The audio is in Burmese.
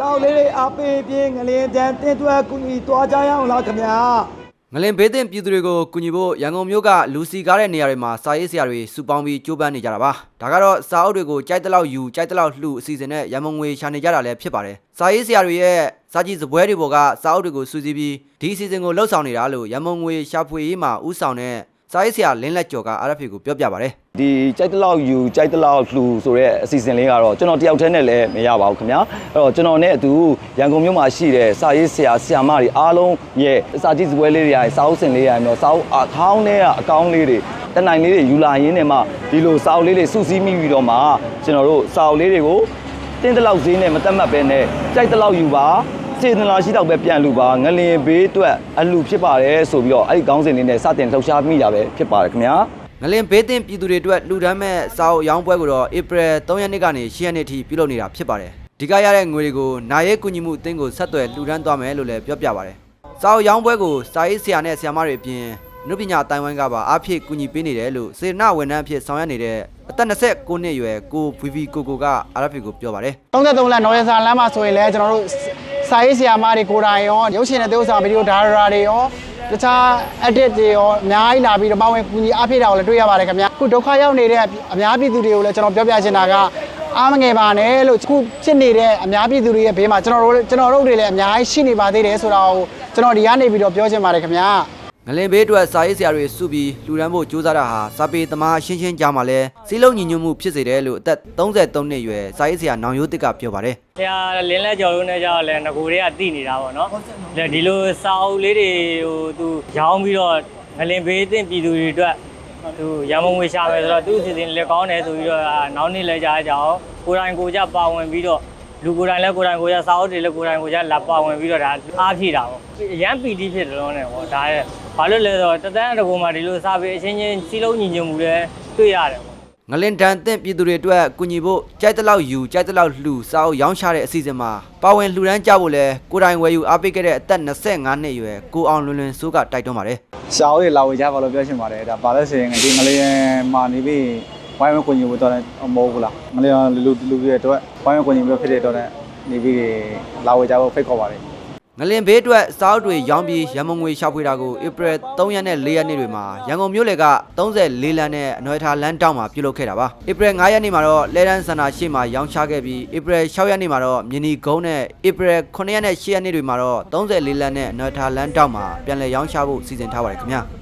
စောက်လေးတွေအားပေးပြင်းငလင်းတန်းတင်းတွဲကူညီတွားကြရအောင်လားခင်ဗျာငလင်ဘေးသင့်ပြည်သူတွေကိုကူညီဖို့ရန်ကုန်မြို့ကလူစီကားတဲ့နေရာတွေမှာစာရေးဆရာတွေစုပေါင်းပြီးကြိုးပမ်းနေကြတာပါဒါကတော့စာအုပ်တွေကိုကြိုက်တဲ့လောက်ယူကြိုက်တဲ့လောက်လှူအစီအစဉ်နဲ့ရန်မုံငွေရှာနေကြတာလည်းဖြစ်ပါတယ်စာရေးဆရာတွေရဲ့စာကြည့်စပွဲတွေပေါ်ကစာအုပ်တွေကိုစူးစီးပြီးဒီအစီအစဉ်ကိုလှုပ်ဆောင်နေတာလို့ရန်မုံငွေရှာဖွေရေးမှာဥဆောင်တဲ့ စာရေးဆရာလင်းလက်ကျော်က RFA ကိုပြောပြပါတယ်ဒီကြိုက်တလောက်ယူကြိုက်တလောက်လှူဆိုတဲ့အစီအစဉ်လေးကတော့ကျွန်တော်တယောက်တည်းနဲ့လည်းမရပါဘူးခင်ဗျာအဲ့တော့ကျွန်တော်နဲ့အတူရန်ကုန်မြို့မှာရှိတဲ့စာရေးဆရာဆရာမတွေအားလုံးရဲ့စာကြည့်စပွဲလေးတွေရာစာအုပ်စင်လေးတွေရာမျိုးစာအုပ်အခေါင်းနဲ့အကောင်းလေးတွေတနိုင်လေးတွေယူလာရင်းနဲ့မှဒီလိုစာအုပ်လေးတွေစုစည်းမိပြီးတော့မှကျွန်တော်တို့စာအုပ်လေးတွေကိုတင်းတလောက်ဈေးနဲ့မတက်မှတ်ပဲနဲ့ကြိုက်တလောက်ယူပါ စေတနာရှိတော့ပဲပြန်လူပါငလင်ဘေးအတွက်အလူဖြစ်ပါတယ်ဆိုပြီးတော့အဲ့ဒီခေါင်းစဉ်လေးနဲ့စတင်လှုပ်ရှားမိတာပဲဖြစ်ပါတယ်ခင်ဗျာငလင်ဘေးသင့်ပြည်သူတွေအတွက်လှူဒန်းမဲ့စာအုပ်ရောင်းပွဲကိုတော့ဧပြီ3ရက်နေ့ကနေ10ရက်နေ့ထိပြုလုပ်နေတာဖြစ်ပါတယ်ဒီကရတဲ့ငွေတွေကိုနာရဲကူညီမှုအသင်းကိုဆက်သွယ်လှူဒန်းသွားမယ်လို့လည်းပြောပြပါတယ်စာအုပ်ရောင်းပွဲကိုစာရေးဆရာနဲ့ဆရာမတွေအပြင်နုပညာတိုင်ဝမ်ကပါအားဖြည့်ကူညီပေးနေတယ်လို့စေတနာဝန်ထမ်းအဖြစ်ဆောင်ရွက်နေတဲ့အသက်29နှစ်အရွယ်ကိုဗီဗီကိုကိုက RFA ကိုပြောပါတယ်33လမ်းနော်ရစာလမ်းမှာဆိုရင်လည်းကျွန်တော်တို့ စာရေးဆရာမတွေကိုယ်တိုင်ရောရုပ်ရှင်နဲ့သရုပ်ဆောင်ဗီဒီယိုဒါရိုရာတွေရောတခြား edit တွေရောအများကြီးလာပြီးတော့ပါဝင်ကူညီအားဖြည့်တာကိုလည်းတွေ့ရပါတယ်ခင်ဗျာအခုဒုက္ခရောက်နေတဲ့အများပြည်သူတွေကိုလည်းကျွန်တော်ပြောပြချင်တာကအားမငယ်ပါနဲ့လို့အခုဖြစ်နေတဲ့အများပြည်သူတွေရဲ့ဘေးမှာကျွန်တော်တို့ကျွန်တော်တို့တွေလည်းအများကြီးရှိနေပါသေးတယ်ဆိုတာကိုကျွန်တော်ဒီကနေပြီးတော့ပြောချင်ပါတယ်ခင်ဗျာ ငလင်ဘေးအတွက်စာရေးဆရာတွေစုပြီးလှူဒန်းဖို့ကြိုးစားတာဟာစာပေသမားရှင်းရှင်းကြားမှာလဲစီးလုံးညီညွတ်မှုဖြစ်စေတယ်လို့အသက်33နှစ်အရွယ်စာရေးဆရာနောင်ရိုးတစ်ကပြောပါတယ်ဆရာလင်းလက်ကျော်လို့နဲ့ကြောက်လဲငကိုတွေကတိနေတာပေါ့နော်။ဒီလိုစာအုပ်လေးတွေဟိုသူရောင်းပြီးတော့ငလင်ဘေးသင့်ပြည်သူတွေအတွက်သူရမုံငွေရှာမယ်ဆိုတော့သူ့အစီအစဉ်လက်ကောင်းတယ်ဆိုပြီးတော့နောက်နေ့လဲကြားကြအောင်ကိုယ်တိုင်ကိုယ်ကြပါဝင်ပြီးတော့လူကိုယ်တိုင်လဲကိုယ်တိုင်ကိုယ်ကြစာအုပ်တွေလဲကိုယ်တိုင်ကိုယ်ကြလာပါဝင်ပြီးတော့ဒါအားဖြည့်တာပေါ့။ရမ်းပီတိဖြစ်တယ်လို့နဲ့ပေါ့ဒါရဲ့ ဘာလို့လဲဆိုတော့တသန်းတကူမှာဒီလိုစာပေအချင်းချင်းစီးလုံးညီညွတ်မှုလဲတွေ့ရတယ်ပေါ့ငလင်တန်တင့်ပြည်သူတွေအတွက်ကူညီဖို့ကြိုက်တဲ့လောက်ယူကြိုက်တဲ့လောက်လှူစာအုပ်ရောင်းချတဲ့အစီအစဉ်မှာပါဝင်လှူဒန်းကြဖို့လဲကိုယ်တိုင်ဝယ်ယူအားပေးခဲ့တဲ့အသက်25နှစ်အရွယ်ကိုအောင်လွင်လွင်စိုးကတိုက်တွန်းပါတယ်ရှားတွေလာဝေကြပါလို့ပြောချင်ပါတယ်ဒါပါလဲဆိုရင်ဒီငလေးမာနေပြီးဝိုင်းဝန်းကိုညီဖို့တော့မဟုတ်ဘူးလားငလေးလူလူလူတွေအတွက်ဝိုင်းဝန်းကိုညီမျိုးဖြစ်တဲ့အတွက်နေပြီးလာဝေကြဖို့ဖိတ်ခေါ်ပါတယ် ငလင်ဘေးအတွက်စာအုပ်တွေရောင်းပြီးရန်မုံငွေရှာဖွေတာကိုဧပြီ3ရက်နဲ့4ရက်နေ့တွေမှာရန်ကုန်မြို့လေက34လမ်းနဲ့အနွယ်ထားလမ်းတောင်မှာပြုလုပ်ခဲ့တာပါဧပြီ5ရက်နေ့မှာတော့လဲတန်းစန္ဒာရှိမှာရောင်းချခဲ့ပြီးဧပြီ6ရက်နေ့မှာတော့မြင်းနီကုန်းနဲ့ဧပြီ9ရက်နဲ့10ရက်နေ့တွေမှာတော့34လမ်းနဲ့အနွယ်ထားလမ်းတောင်မှာပြန်လည်ရောင်းချဖို့စီစဉ်ထားပါတယ်ခင်ဗျာ